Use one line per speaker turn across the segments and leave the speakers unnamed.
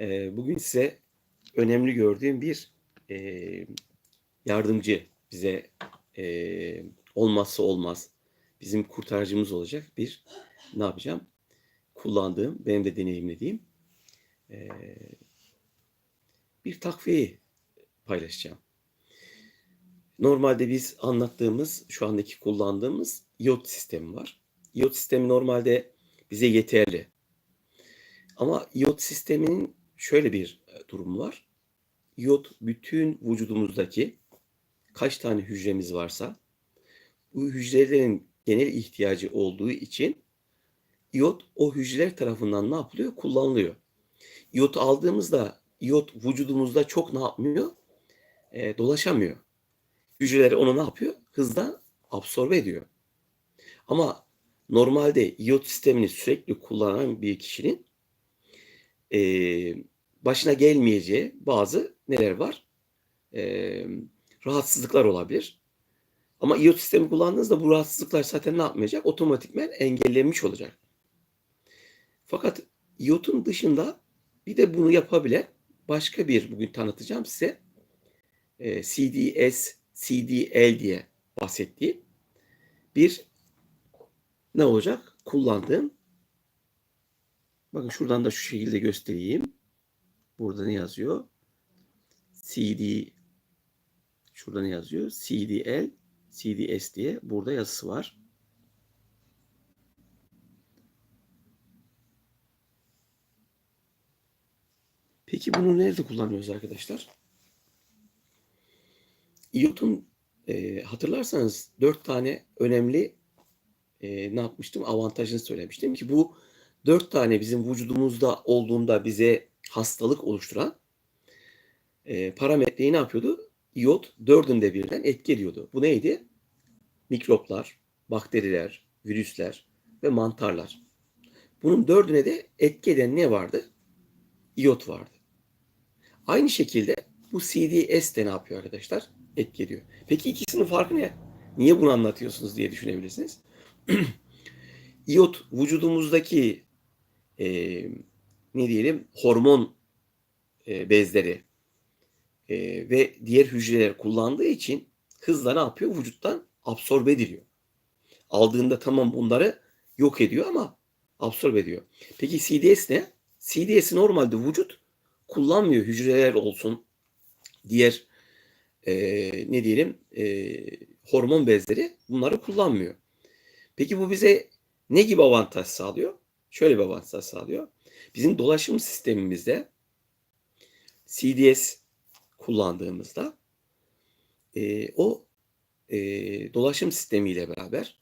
Ee, bugün size önemli gördüğüm bir e, yardımcı bize e, olmazsa olmaz bizim kurtarıcımız olacak bir ne yapacağım? Kullandığım, benim de deneyimlediğim e, bir takviyeyi paylaşacağım. Normalde biz anlattığımız, şu andaki kullandığımız iot sistemi var. İyot sistemi normalde bize yeterli. Ama iot sisteminin şöyle bir e, durumu var. İyot bütün vücudumuzdaki kaç tane hücremiz varsa bu hücrelerin genel ihtiyacı olduğu için iot o hücreler tarafından ne yapılıyor? Kullanılıyor. İyot aldığımızda iot vücudumuzda çok ne yapmıyor? E, dolaşamıyor. Hücreler onu ne yapıyor? Hızla absorbe ediyor. Ama normalde iot sistemini sürekli kullanan bir kişinin e, başına gelmeyeceği bazı neler var? E, rahatsızlıklar olabilir. Ama iot sistemi kullandığınızda bu rahatsızlıklar zaten ne yapmayacak? Otomatikmen engellenmiş olacak. Fakat iotun dışında bir de bunu yapabilen başka bir bugün tanıtacağım size e, CDS, CDL diye bahsettiğim bir ne olacak? Kullandığım bakın şuradan da şu şekilde göstereyim. Burada ne yazıyor? CD şurada ne yazıyor? CDL CDS diye burada yazısı var. Peki bunu nerede kullanıyoruz arkadaşlar? İyotun e, hatırlarsanız dört tane önemli e, ne yapmıştım? Avantajını söylemiştim ki bu dört tane bizim vücudumuzda olduğunda bize hastalık oluşturan e, parametreyi ne yapıyordu? İyot dördünde birden etki ediyordu. Bu neydi? Mikroplar, bakteriler, virüsler ve mantarlar. Bunun dördüne de etki eden ne vardı? İyot vardı. Aynı şekilde bu CDS de ne yapıyor arkadaşlar? Etki ediyor. Peki ikisinin farkı ne? Niye bunu anlatıyorsunuz diye düşünebilirsiniz. İyot vücudumuzdaki e, ne diyelim hormon e, bezleri e, ve diğer hücreler kullandığı için hızla ne yapıyor? Vücuttan absorbe ediliyor. Aldığında tamam bunları yok ediyor ama absorbe ediyor. Peki CDS ne? CDS'i normalde vücut kullanmıyor. Hücreler olsun, diğer e, ne diyelim e, hormon bezleri bunları kullanmıyor. Peki bu bize ne gibi avantaj sağlıyor? Şöyle bir avantaj sağlıyor. Bizim dolaşım sistemimizde CDS kullandığımızda e, o e, dolaşım sistemiyle beraber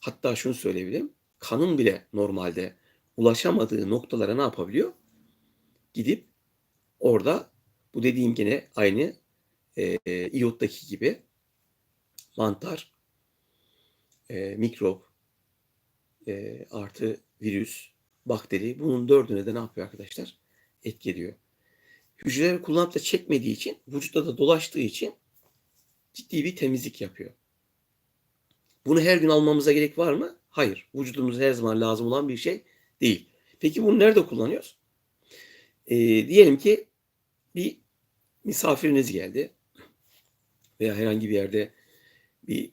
hatta şunu söyleyebilirim. Kanın bile normalde ulaşamadığı noktalara ne yapabiliyor? Gidip orada bu dediğim gene aynı e, iyottaki gibi mantar, e, mikrop, e, artı virüs, bakteri bunun dördüne de ne yapıyor arkadaşlar? Etki ediyor. Hücreleri kullanıp da çekmediği için, vücutta da dolaştığı için ciddi bir temizlik yapıyor. Bunu her gün almamıza gerek var mı? Hayır. Vücudumuza her zaman lazım olan bir şey değil. Peki bunu nerede kullanıyoruz? E, diyelim ki bir misafiriniz geldi veya herhangi bir yerde bir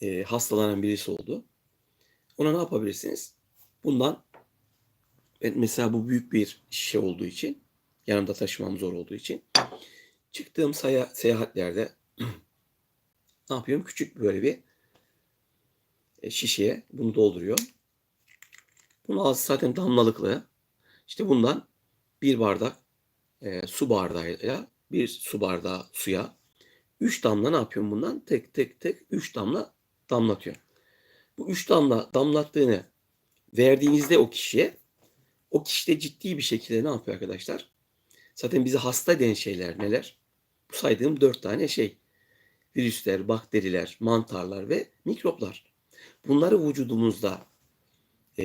e, hastalanan birisi oldu. Ona ne yapabilirsiniz? Bundan mesela bu büyük bir şişe olduğu için yanımda taşımam zor olduğu için çıktığım saya, seyahatlerde ne yapıyorum? Küçük böyle bir e, şişeye bunu dolduruyor. Bunu ağzı zaten damlalıklı. İşte bundan bir bardak e, su bardağıyla bir su bardağı suya 3 damla ne yapıyorum bundan? Tek tek tek 3 damla damlatıyor. Bu 3 damla damlattığını verdiğinizde o kişiye o kişi de ciddi bir şekilde ne yapıyor arkadaşlar? Zaten bizi hasta eden şeyler neler? Bu saydığım 4 tane şey. Virüsler, bakteriler, mantarlar ve mikroplar. Bunları vücudumuzda e,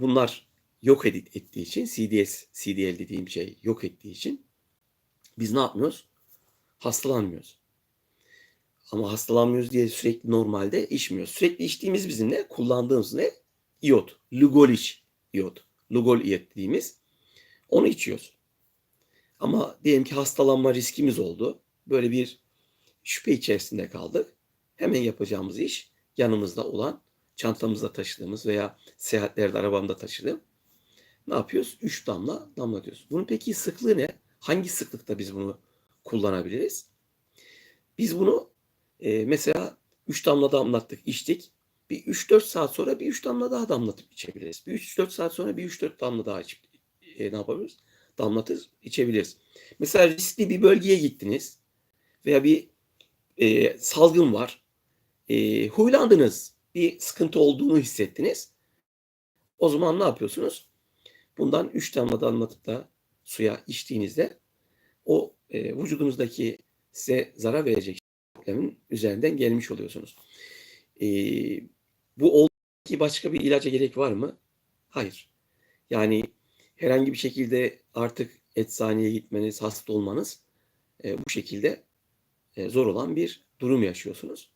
bunlar yok edit, ettiği için CDS, CDL dediğim şey yok ettiği için biz ne yapmıyoruz? Hastalanmıyoruz. Ama hastalanmıyoruz diye sürekli normalde içmiyoruz. Sürekli içtiğimiz bizim ne? Kullandığımız ne? İyot. Lugol iç iyot. Lugol iyot dediğimiz. Onu içiyoruz. Ama diyelim ki hastalanma riskimiz oldu. Böyle bir şüphe içerisinde kaldık. Hemen yapacağımız iş yanımızda olan çantamızda taşıdığımız veya seyahatlerde arabamda taşıdığım ne yapıyoruz? 3 damla damlatıyoruz. Bunun peki sıklığı ne? Hangi sıklıkta biz bunu kullanabiliriz? Biz bunu e, mesela 3 damla damlattık, içtik. Bir 3-4 saat sonra bir 3 damla daha damlatıp içebiliriz. Bir 3-4 saat sonra bir 3-4 damla daha içip e, ne yapabiliriz? Damlatır, içebiliriz. Mesela riskli bir bölgeye gittiniz veya bir e, salgın var. E, huylandınız. Bir sıkıntı olduğunu hissettiniz. O zaman ne yapıyorsunuz? Bundan 3 damla damlatıp da suya içtiğinizde o e, vücudunuzdaki size zarar verecek problemin üzerinden gelmiş oluyorsunuz. E, bu oldu ki başka bir ilaca gerek var mı? Hayır. Yani herhangi bir şekilde artık eczaneye gitmeniz, hasta olmanız e, bu şekilde e, zor olan bir durum yaşıyorsunuz.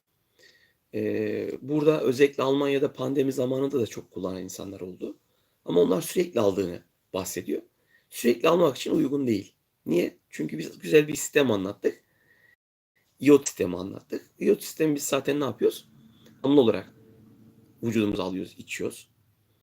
E, burada özellikle Almanya'da pandemi zamanında da çok kullanan insanlar oldu. Ama onlar sürekli aldığını bahsediyor. Sürekli almak için uygun değil. Niye? Çünkü biz güzel bir sistem anlattık. İyot sistemi anlattık. İyot sistemi biz zaten ne yapıyoruz? Anlı olarak vücudumuza alıyoruz, içiyoruz.